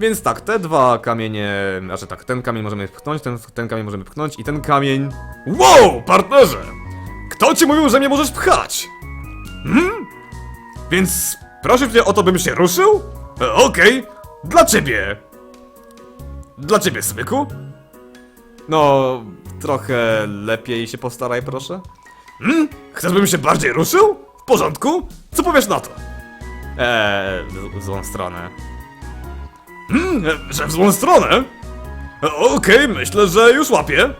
Więc tak, te dwa kamienie, znaczy tak, ten kamień możemy pchnąć, ten, ten kamień możemy pchnąć i ten kamień... Wow, partnerze! Kto ci mówił, że mnie możesz pchać? Hmm? Więc proszę cię o to, bym się ruszył? E, Okej, dla ciebie. Dla ciebie, Smyku? No, trochę lepiej się postaraj, proszę. Hmm? Chcesz, bym się bardziej ruszył? W porządku? Co powiesz na to? Eee, w, złą stronę. Hmm, że w złą stronę? Okej, myślę, że już łapię.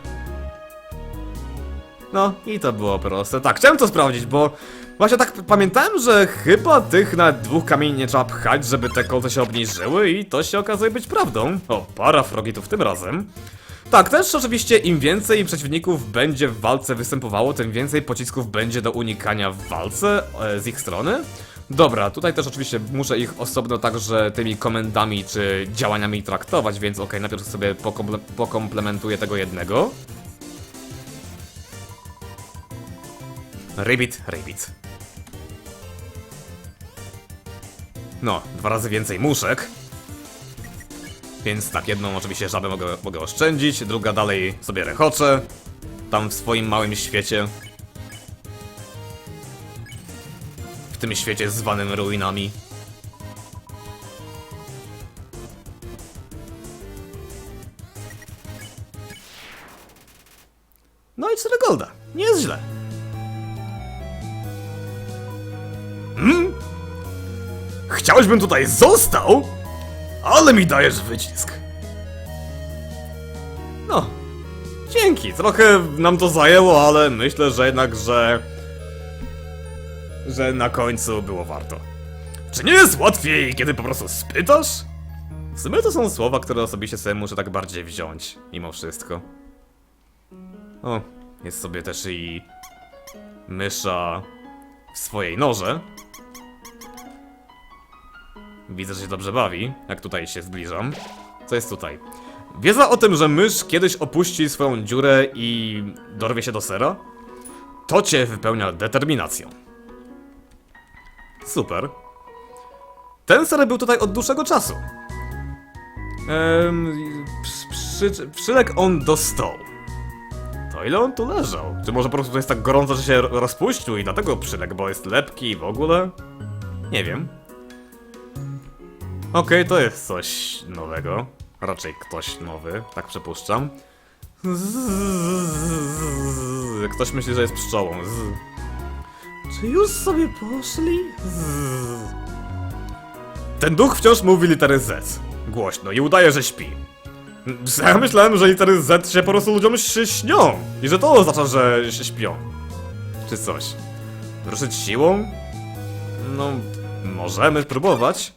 No, i to było proste. Tak, chciałem to sprawdzić, bo właśnie tak pamiętałem, że chyba tych na dwóch kamieni nie trzeba pchać, żeby te kolce się obniżyły i to się okazuje być prawdą. O, para frogitów tym razem. Tak, też oczywiście im więcej przeciwników będzie w walce występowało, tym więcej pocisków będzie do unikania w walce e, z ich strony. Dobra, tutaj też oczywiście muszę ich osobno także tymi komendami czy działaniami traktować, więc okej, najpierw sobie pokomple pokomplementuję tego jednego. Ribbit, ribbit. No, dwa razy więcej muszek. Więc tak, jedną oczywiście żabę mogę, mogę oszczędzić, druga dalej sobie rechocze. Tam w swoim małym świecie. Tym świecie zwanym ruinami. No i 4 golda. Nie jest źle. Hmm? Chciałeś bym tutaj został? Ale mi dajesz wycisk. No. Dzięki. Trochę nam to zajęło, ale myślę, że jednak, że... Że na końcu było warto. Czy nie jest łatwiej, kiedy po prostu spytasz? W sumie to są słowa, które osobiście sobie muszę tak bardziej wziąć, mimo wszystko. O, jest sobie też i... Mysza w swojej noże. Widzę, że się dobrze bawi, jak tutaj się zbliżam. Co jest tutaj? Wiedza o tym, że mysz kiedyś opuści swoją dziurę i dorwie się do sera? To cię wypełnia determinacją. Super. Ten ser był tutaj od dłuższego czasu. Ehm, przy, przy, przyległ on do stołu. To ile on tu leżał? Czy może po prostu to jest tak gorąco, że się rozpuścił i dlatego przyległ, bo jest lepki i w ogóle? Nie wiem. Okej, to jest coś nowego. Raczej ktoś nowy, tak przypuszczam. Ktoś myśli, że jest pszczołą. Czy już sobie poszli? Ten duch wciąż mówi litery Z. Głośno i udaje, że śpi. Ja myślałem, że litery Z się po prostu ludziom śnią. I że to oznacza, że się śpią. Czy coś. Ruszyć siłą? No, możemy spróbować.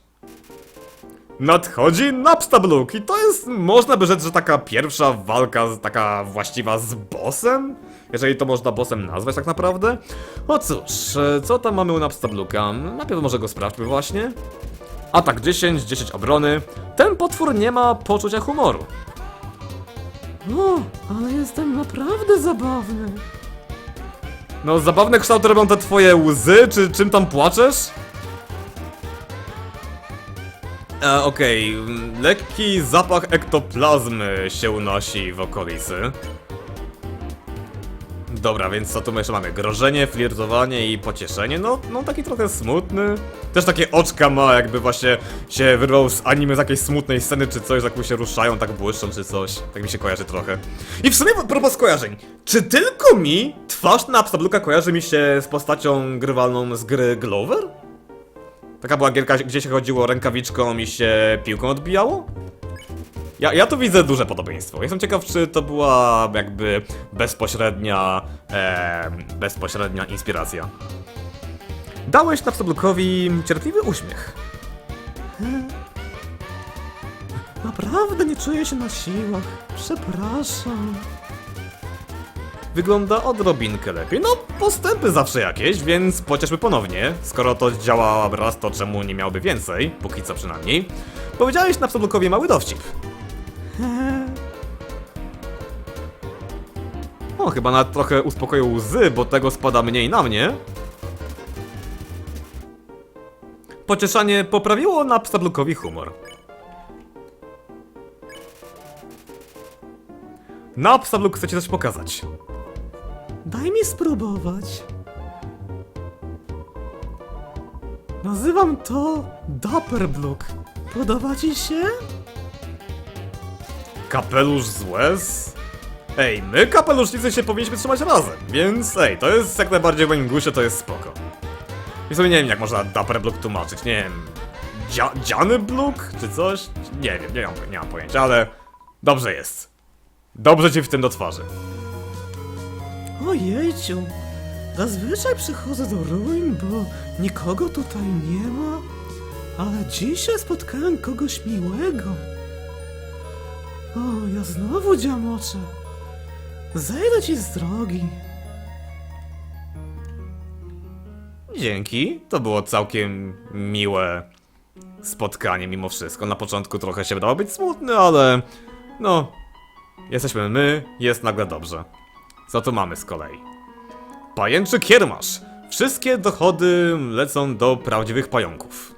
Nadchodzi Napstablook i to jest, można by rzec, że taka pierwsza walka, taka właściwa z bossem? Jeżeli to można bossem nazwać tak naprawdę. O cóż, e, co tam mamy u Napstablooka? Najpierw może go sprawdźmy właśnie. Atak 10, 10 obrony. Ten potwór nie ma poczucia humoru. O, ale jestem naprawdę zabawny. No, zabawne kształty robią te twoje łzy, czy czym tam płaczesz? E, Okej, mm, lekki zapach ektoplazmy się unosi w okolicy. Dobra, więc co tu my jeszcze mamy? Grożenie, flirtowanie i pocieszenie? No, no taki trochę smutny. Też takie oczka ma, jakby właśnie się wyrwał z anime z jakiejś smutnej sceny czy coś, jak mu się ruszają, tak błyszczą czy coś. Tak mi się kojarzy trochę. I w sumie propos skojarzeń. Czy tylko mi twarz na Abstabluka kojarzy mi się z postacią grywalną z gry Glover? Taka była gierka, gdzie się chodziło rękawiczką i się piłką odbijało? Ja, ja tu widzę duże podobieństwo. Jestem ciekaw, czy to była jakby bezpośrednia, e, bezpośrednia inspiracja. Dałeś Napstablukowi cierpliwy uśmiech. Naprawdę nie czuję się na siłach. Przepraszam. Wygląda odrobinkę lepiej. No, postępy zawsze jakieś, więc pocieszmy ponownie. Skoro to działa raz, to czemu nie miałby więcej? Póki co przynajmniej. Powiedziałeś Napstablukowi mały dowcip. O, chyba nawet trochę uspokoił łzy, bo tego spada mniej na mnie. Pocieszanie poprawiło na Pstablukowi humor. Na Pstabluk chcecie coś pokazać. Daj mi spróbować. Nazywam to Dapperbluck. Podoba ci się? Kapelusz z łez? Ej, my kapelusznicy się powinniśmy trzymać razem, więc ej, to jest jak najbardziej w moim guście, to jest spoko. I sobie nie wiem jak można Dapper Block tłumaczyć, nie wiem... Dzia dziany Block, czy coś? Nie wiem, nie mam, nie mam pojęcia, ale... Dobrze jest. Dobrze ci w tym do twarzy. Ojejciu, zazwyczaj przychodzę do ruin, bo nikogo tutaj nie ma, ale dzisiaj spotkałem kogoś miłego. O, ja znowu dziamoczę. Zejdę ci z drogi. Dzięki, to było całkiem miłe spotkanie mimo wszystko. Na początku trochę się wydało być smutne, ale... No... Jesteśmy my, jest nagle dobrze. Co tu mamy z kolei? Pajęczy kiermasz! Wszystkie dochody lecą do prawdziwych pająków.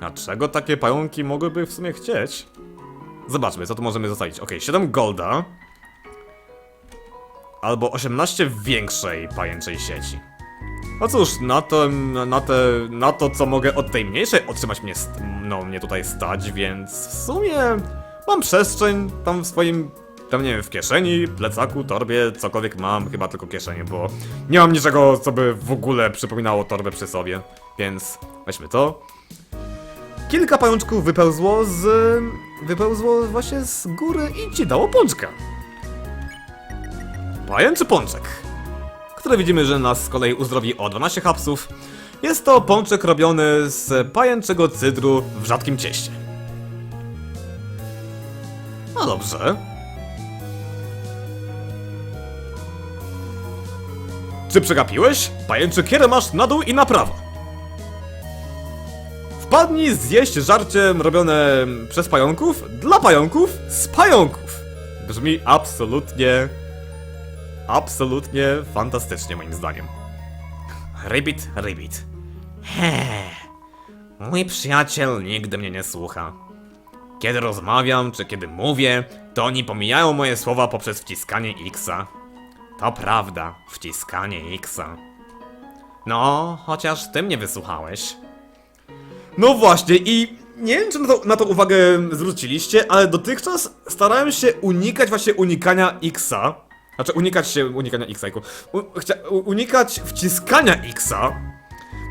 A czego takie pająki mogłyby w sumie chcieć? Zobaczmy, co tu możemy zostawić. Ok, 7 golda. Albo 18 w większej pajęczej sieci. No cóż, na to, na, te, na to, co mogę od tej mniejszej otrzymać mnie, no, mnie tutaj stać, więc w sumie mam przestrzeń tam w swoim, tam nie wiem, w kieszeni, plecaku, torbie, cokolwiek mam, chyba tylko kieszenie, bo nie mam niczego, co by w ogóle przypominało torbę przy sobie, więc weźmy to. Kilka pajączków wypełzło z, wypełzło właśnie z góry i ci dało pączka. Pajęczy pączek które widzimy, że nas z kolei uzdrowi o 12 hapsów. Jest to pączek robiony z pajęczego cydru w rzadkim cieście. No dobrze. Czy przegapiłeś? Pajęczy kierę masz na dół i na prawo. Wpadnij zjeść żarcie robione przez pająków, dla pająków, z pająków. Brzmi absolutnie absolutnie fantastycznie moim zdaniem. Ribbit, ribbit. He. Mój przyjaciel nigdy mnie nie słucha. Kiedy rozmawiam, czy kiedy mówię, to oni pomijają moje słowa poprzez wciskanie Xa. To prawda, wciskanie Xa. No, chociaż ty mnie wysłuchałeś. No właśnie i nie wiem, czy na to, na to uwagę zwróciliście, ale dotychczas starałem się unikać właśnie unikania Xa. Znaczy unikać się unikania Xa. Unikać wciskania Xa.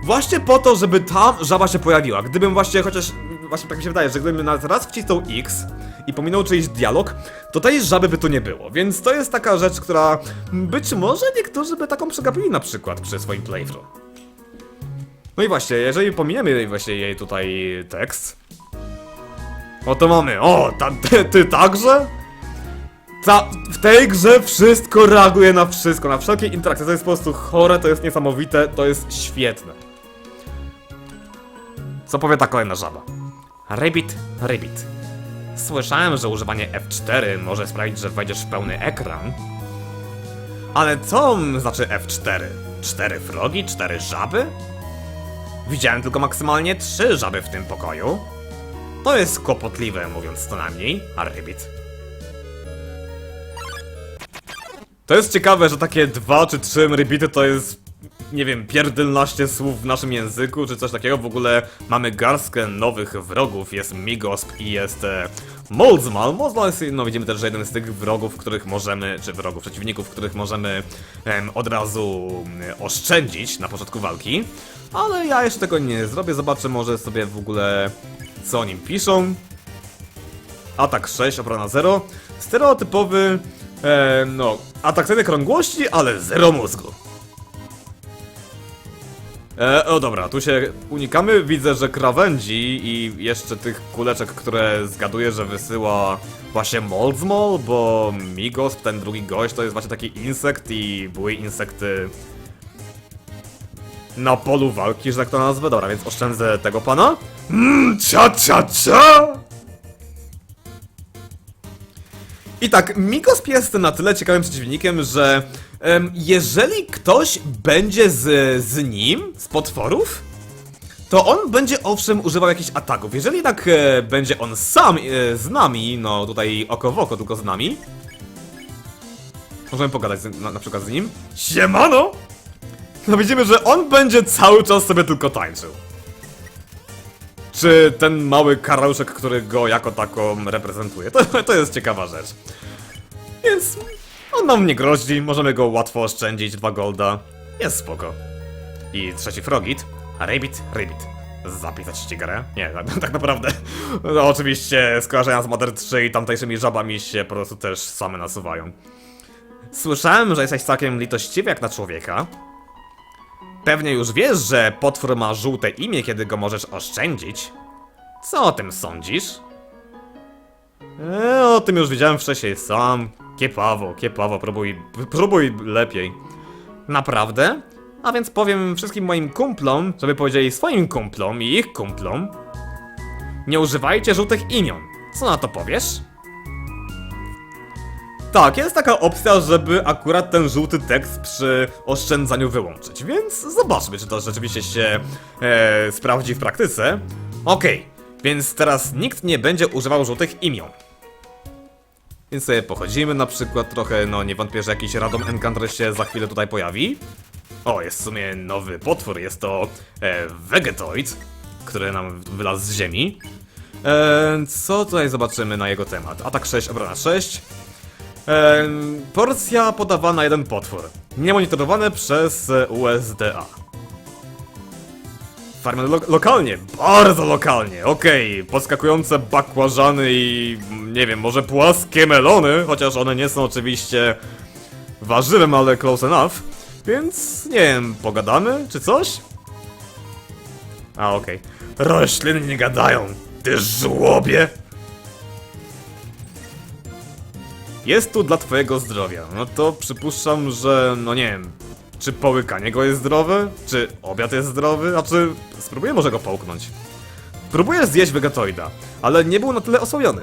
Właśnie po to, żeby tam żaba się pojawiła. Gdybym właśnie chociaż. Właśnie tak mi się wydaje, że gdybym nawet raz wcisnął X i pominął czyjś dialog, to tej żaby by tu nie było. Więc to jest taka rzecz, która być może niektórzy by taką przegapili na przykład przy swoim playthrough. No i właśnie, jeżeli pominiemy właśnie jej tutaj tekst. O to mamy. O, ta, ty, ty także? Ta, w tej grze wszystko reaguje na wszystko, na wszelkie interakcje. To jest po prostu chore, to jest niesamowite, to jest świetne. Co powie ta kolejna żaba? Ribbit, ribbit. Słyszałem, że używanie F4 może sprawić, że wejdziesz w pełny ekran. Ale co znaczy F4? Cztery frogi? Cztery żaby? Widziałem tylko maksymalnie trzy żaby w tym pokoju. To jest kłopotliwe, mówiąc co najmniej, a. To jest ciekawe, że takie dwa czy trzy rybity to jest, nie wiem, pierdolnaście słów w naszym języku, czy coś takiego. W ogóle mamy garstkę nowych wrogów. Jest Migosp i jest e, Moldzmal. Moldzmal jest, no widzimy też, że jeden z tych wrogów, których możemy, czy wrogów, przeciwników, których możemy em, od razu em, oszczędzić na początku walki. Ale ja jeszcze tego nie zrobię, zobaczę może sobie w ogóle co o nim piszą. Atak 6, obrona 0. Stereotypowy, e, no, atrakcyjne krągłości, ale zero mózgu. E, o dobra, tu się unikamy. Widzę, że krawędzi i jeszcze tych kuleczek, które zgaduję, że wysyła właśnie Moldzmol, bo Migos, ten drugi gość, to jest właśnie taki insekt i były insekty na polu walki, że tak to nazwę. Dobra, więc oszczędzę tego pana. Mmm, cia, cia, cia! I tak, Migosp jest na tyle ciekawym przeciwnikiem, że jeżeli ktoś będzie z, z nim, z potworów, to on będzie owszem używał jakichś ataków. Jeżeli jednak e, będzie on sam e, z nami, no tutaj oko w oko tylko z nami, Możemy pogadać z, na, na przykład z nim. Siemano! No widzimy, że on będzie cały czas sobie tylko tańczył. Czy ten mały karaluszek, który go jako taką reprezentuje? To, to jest ciekawa rzecz. Więc on nam nie grozi, możemy go łatwo oszczędzić, dwa golda. Jest spoko. I trzeci frogit. Rabbit, Rabbit. Zapisać ścigarę? Nie, tak, tak naprawdę. No, oczywiście skojarzenia z Mother 3 i tamtejszymi żabami się po prostu też same nasuwają. Słyszałem, że jesteś całkiem litościwy jak na człowieka. Pewnie już wiesz, że potwór ma żółte imię, kiedy go możesz oszczędzić. Co o tym sądzisz? E, o tym już widziałem wcześniej sam. Kiepawo, kiepawo, próbuj, próbuj lepiej. Naprawdę? A więc powiem wszystkim moim kumplom, żeby powiedzieli swoim kumplom i ich kumplom. Nie używajcie żółtych imion. Co na to powiesz? Tak, jest taka opcja, żeby akurat ten żółty tekst przy oszczędzaniu wyłączyć, więc zobaczmy, czy to rzeczywiście się e, sprawdzi w praktyce. Okej, więc teraz nikt nie będzie używał żółtych imion. Więc sobie pochodzimy na przykład trochę, no nie wątpię, że jakiś Radom Encounter się za chwilę tutaj pojawi. O, jest w sumie nowy potwór, jest to e, Vegetoid, który nam wylazł z ziemi. E, co tutaj zobaczymy na jego temat? Atak 6, obrona 6. E, porcja podawana jeden potwór. Niemonitorowane przez e, USDA. Farmy lo lokalnie, bardzo lokalnie, okej. Podskakujące bakłażany i nie wiem, może płaskie melony, chociaż one nie są oczywiście warzywem, ale close enough. Więc nie wiem, pogadamy czy coś? A okej. Rośliny nie gadają, ty żłobie! Jest tu dla twojego zdrowia. No to przypuszczam, że no nie wiem. Czy połykanie go jest zdrowe? Czy obiad jest zdrowy? A czy spróbuję może go połknąć? Próbuję zjeść wegetoida, ale nie był na tyle osłabiony.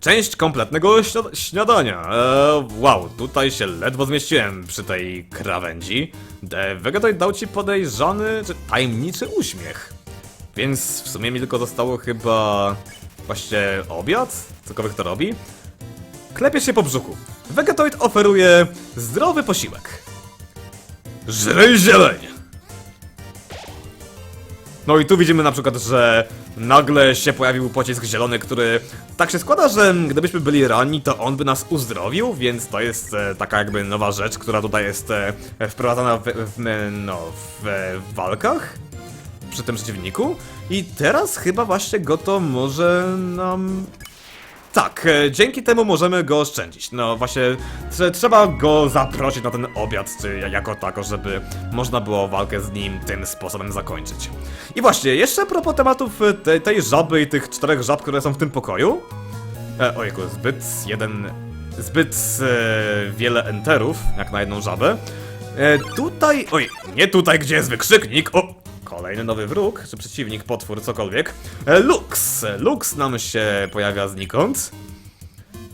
Część kompletnego śnia- śniadania. Eee, wow, tutaj się ledwo zmieściłem przy tej krawędzi. De Vegetoid dał ci podejrzany, czy tajemniczy uśmiech. Więc w sumie mi tylko zostało chyba... Właśnie obiad? Cokolwiek to robi? Klepie się po brzuchu. Vegetoid oferuje zdrowy posiłek. Żrej zieleń! No i tu widzimy na przykład, że nagle się pojawił pocisk zielony, który tak się składa, że gdybyśmy byli ranni, to on by nas uzdrowił, więc to jest e, taka jakby nowa rzecz, która tutaj jest e, wprowadzana w, w, no, w, w walkach przy tym przeciwniku. I teraz chyba właśnie go to może nam tak, e, dzięki temu możemy go oszczędzić. No właśnie, trze- trzeba go zaprosić na ten obiad, czy ja- jako tako, żeby można było walkę z nim tym sposobem zakończyć. I właśnie, jeszcze a propos tematów e, te, tej żaby i tych czterech żab, które są w tym pokoju. E, ojejku, zbyt jeden... zbyt e, wiele enterów, jak na jedną żabę. E, tutaj... oj, nie tutaj, gdzie jest wykrzyknik, o... Kolejny nowy wróg, czy przeciwnik, potwór, cokolwiek. E, Lux! Lux nam się pojawia znikąd.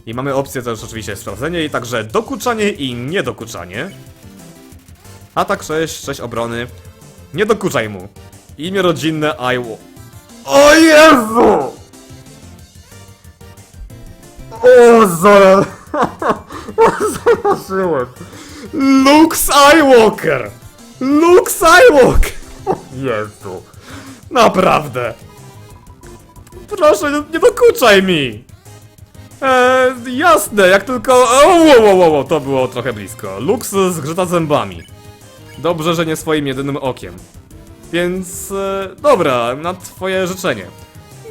I mamy opcję też oczywiście sprawdzenie i także dokuczanie i niedokuczanie. Atak 6, 6 obrony. Nie dokuczaj mu. Imię rodzinne Iwo. O Jezu! O, zaraz... Zobaczyłem. Luke Skywalker! Luke Skywalker! O Jezu. Naprawdę. Proszę, nie, nie dokuczaj mi! Eee, jasne, jak tylko... O, wo, wo, wo, to było trochę blisko. Lux zgrzyta zębami. Dobrze, że nie swoim jedynym okiem. Więc... E, dobra, na twoje życzenie.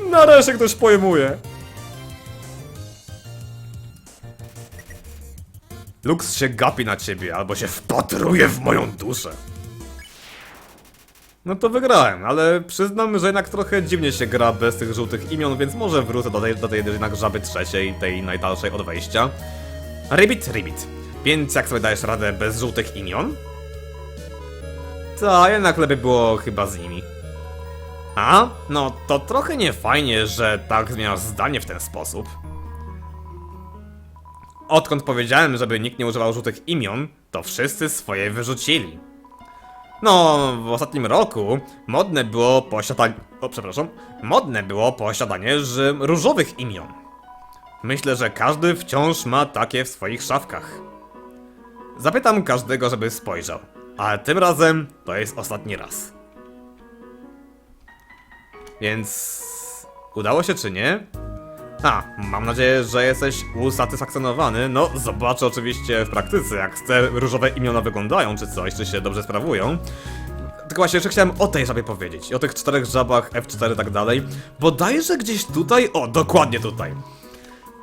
Nareszcie ktoś pojmuje. Lux się gapi na ciebie, albo się wpatruje w moją duszę. No to wygrałem, ale przyznam, że jednak trochę dziwnie się gra bez tych żółtych imion, więc może wrócę do tej, do tej jednak żaby trzeciej, tej najdalszej od wejścia. Ribbit, Ribbit. Więc jak sobie dajesz radę bez żółtych imion? Ta, jednak lepiej było chyba z nimi. A? No to trochę niefajnie, że tak zmieniasz zdanie w ten sposób. Odkąd powiedziałem, żeby nikt nie używał żółtych imion, to wszyscy swoje wyrzucili. No, w ostatnim roku modne było posiadanie. O, przepraszam. Modne było posiadanie różowych imion. Myślę, że każdy wciąż ma takie w swoich szafkach. Zapytam każdego, żeby spojrzał. Ale tym razem to jest ostatni raz. Więc udało się czy nie? A, mam nadzieję, że jesteś usatysfakcjonowany. No, zobaczę oczywiście w praktyce, jak te różowe imiona wyglądają, czy coś, czy się dobrze sprawują. Tylko właśnie jeszcze chciałem o tej żabie powiedzieć, o tych czterech żabach, F4 i tak dalej. Bodajże gdzieś tutaj, o, dokładnie tutaj.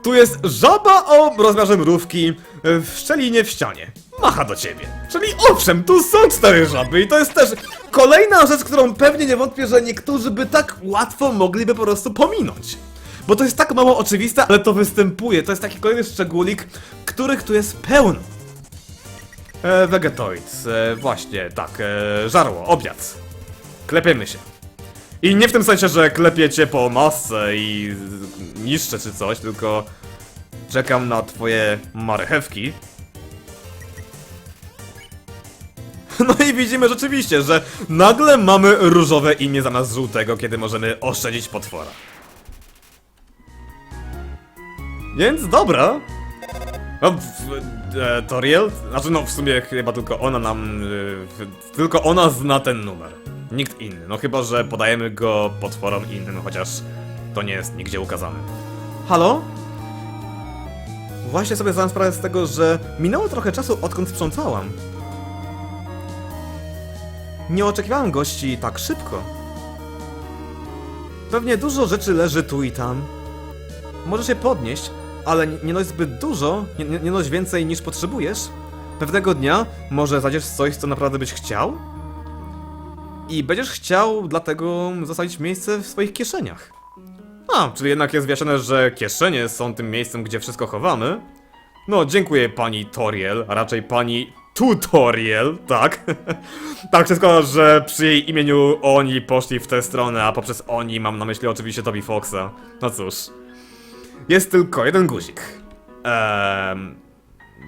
Tu jest żaba o rozmiarze mrówki w szczelinie w ścianie. Macha do ciebie. Czyli owszem, tu są cztery żaby i to jest też kolejna rzecz, którą pewnie nie wątpię, że niektórzy by tak łatwo mogliby po prostu pominąć. Bo to jest tak mało oczywiste, ale to występuje. To jest taki kolejny szczególik, których tu jest pełno. E, e, właśnie, tak, e, żarło, obiad. Klepiemy się. I nie w tym sensie, że klepię cię po masce i niszczę czy coś, tylko czekam na twoje marchewki. No i widzimy rzeczywiście, że nagle mamy różowe imię zamiast żółtego, kiedy możemy oszczędzić potwora. Więc dobra. No, e, Toriel? Znaczy no w sumie chyba tylko ona nam... E, tylko ona zna ten numer. Nikt inny. No chyba, że podajemy go potworom innym, chociaż to nie jest nigdzie ukazane. Halo? Właśnie sobie zdałem sprawę z tego, że minęło trochę czasu odkąd sprzątałam. Nie oczekiwałem gości tak szybko. Pewnie dużo rzeczy leży tu i tam. Możesz je podnieść, ale nie noś zbyt dużo, nie, nie, noś więcej niż potrzebujesz. Pewnego dnia może zajdziesz coś, co naprawdę byś chciał? I będziesz chciał dlatego zostawić miejsce w swoich kieszeniach. A, czyli jednak jest wyjaśnione, że kieszenie są tym miejscem, gdzie wszystko chowamy. No, dziękuję pani Toriel, a raczej pani Tutorial, tak? tak składa, że przy jej imieniu oni poszli w tę stronę, a poprzez oni mam na myśli oczywiście Toby Foxa. No cóż. Jest tylko jeden guzik. Ehm,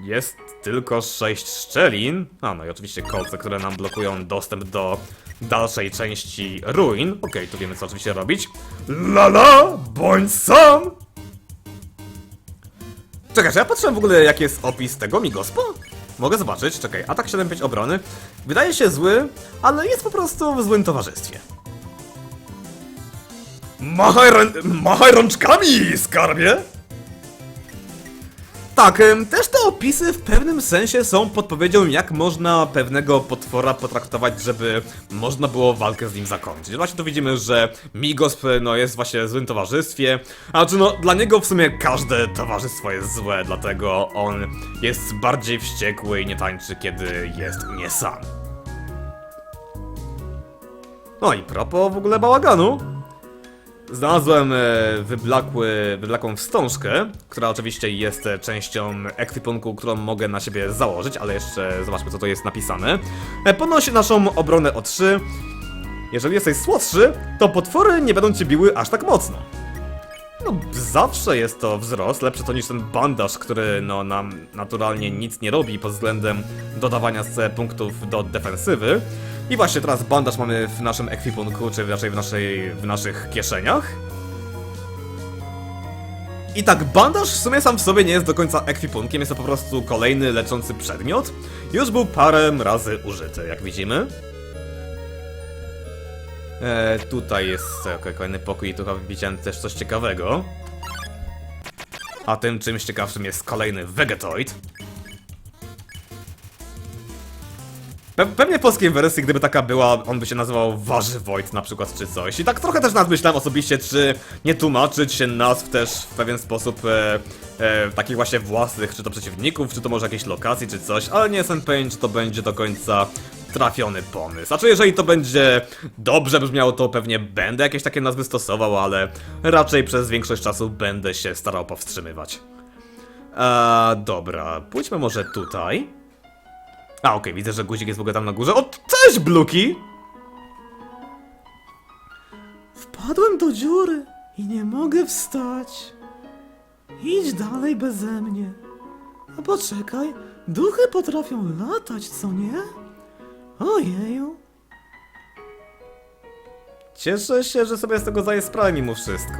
jest tylko sześć szczelin. A no i oczywiście kolce, które nam blokują dostęp do dalszej części ruin. Okej, tu wiemy co oczywiście robić. Lala, bądź sam! Czekaj, czy ja patrzę w ogóle jaki jest opis tego Migospo? Mogę zobaczyć, czekaj, atak 7-5 obrony. Wydaje się zły, ale jest po prostu w złym towarzystwie. Machaj, machaj rączkami, skarbie! Tak, też te opisy w pewnym sensie są podpowiedzią, jak można pewnego potwora potraktować, żeby można było walkę z nim zakończyć. Właśnie tu widzimy, że Migosp no, jest właśnie w złym towarzystwie, a czy no, dla niego w sumie każde towarzystwo jest złe, dlatego on jest bardziej wściekły i nie tańczy, kiedy jest nie sam. No i propos w ogóle bałaganu, Znalazłem e, wyblakły, wyblakłą wstążkę, która oczywiście jest e, częścią ekwipunku, którą mogę na siebie założyć, ale jeszcze zobaczmy co to jest napisane. E, Podnosi naszą obronę o 3. Jeżeli jesteś słodszy, to potwory nie będą cię biły aż tak mocno. No, zawsze jest to wzrost, lepszy to niż ten bandaż, który no, nam naturalnie nic nie robi pod względem dodawania z punktów do defensywy. I właśnie teraz bandaż mamy w naszym ekwipunku, czy raczej w, naszej, w naszych kieszeniach. I tak, bandaż w sumie sam w sobie nie jest do końca ekwipunkiem, jest to po prostu kolejny leczący przedmiot. Już był parę razy użyty, jak widzimy. E, tutaj jest okej, kolejny pokój i tu chyba widziałem też coś ciekawego. A tym czymś ciekawszym jest kolejny Vegetoid. Pe pewnie w polskiej wersji, gdyby taka była, on by się nazywał Warzywoid na przykład, czy coś. I tak trochę też nad myślałem osobiście, czy nie tłumaczyć się nazw też w pewien sposób e, e, takich właśnie własnych, czy to przeciwników, czy to może jakiejś lokacji, czy coś, ale nie jestem pewien, czy to będzie do końca trafiony pomysł. Znaczy, jeżeli to będzie dobrze brzmiało, to pewnie będę jakieś takie nazwy stosował, ale raczej przez większość czasu będę się starał powstrzymywać. Eee, dobra, pójdźmy może tutaj. A, okej, widzę, że guzik jest w ogóle tam na górze. O, cześć, Bluki! Wpadłem do dziury i nie mogę wstać. Idź dalej beze mnie. A poczekaj, duchy potrafią latać, co nie? Ojeju. Cieszę się, że sobie z tego zdaję sprawę mimo wszystko.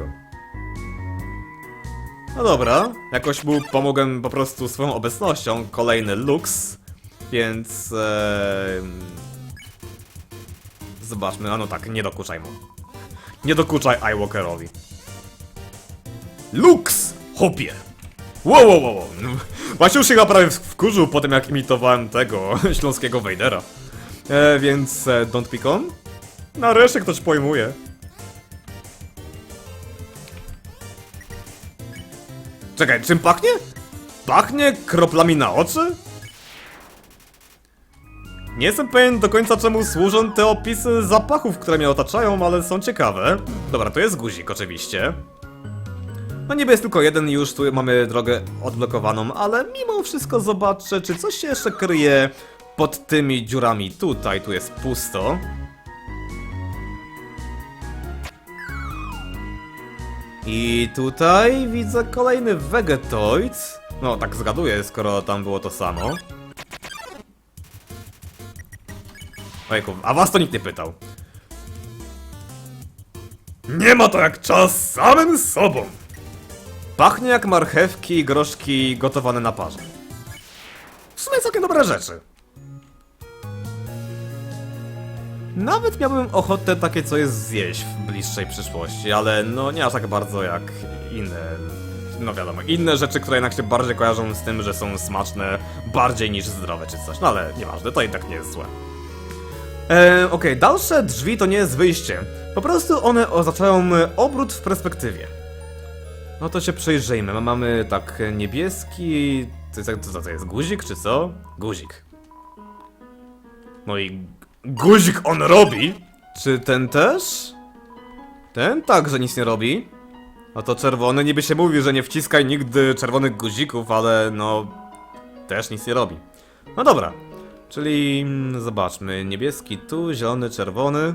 No dobra, jakoś mu pomogłem po prostu swoją obecnością, kolejny Lux, więc... E... Zobaczmy, a no tak, nie dokuczaj mu. Nie dokuczaj iWalkerowi. Lux! Hopie! Wow, wow, wow, wow. No, Właśnie już się chyba prawie wkurzył po tym, jak imitowałem tego śląskiego Wejdera. E, więc e, don't pick on. Nareszcie ktoś pojmuje. Czekaj, czym pachnie? Pachnie kroplami na oczy? Nie jestem pewien do końca czemu służą te opisy zapachów, które mnie otaczają, ale są ciekawe. Dobra, to jest guzik oczywiście. No niby jest tylko jeden już tu mamy drogę odblokowaną, ale mimo wszystko zobaczę, czy coś się jeszcze kryje pod tymi dziurami. Tutaj, tu jest pusto. I tutaj widzę kolejny Vegetoid. No, tak zgaduję, skoro tam było to samo. Ojku, a was to nikt nie pytał. Nie ma to jak czas samym sobą. Pachnie jak marchewki i groszki gotowane na parze. W sumie całkiem dobre rzeczy. Nawet miałbym ochotę takie coś zjeść w bliższej przyszłości, ale no nie aż tak bardzo jak inne. No wiadomo, inne rzeczy, które jednak się bardziej kojarzą z tym, że są smaczne bardziej niż zdrowe czy coś. No ale nieważne, to i tak nie jest złe. E, Okej, dalsze drzwi to nie jest wyjście. Po prostu one oznaczają e, obrót w perspektywie. No to się przyjrzyjmy. Ma- Mamy tak niebieski. To jest, co to jest? Guzik czy co? Guzik. No i guzik on robi. Czy ten też? Ten także nic nie robi. No to czerwony niby się mówi, że nie wciskaj nigdy czerwonych guzików, ale no też nic nie robi. No dobra. Czyli mm, zobaczmy, niebieski tu, zielony, czerwony.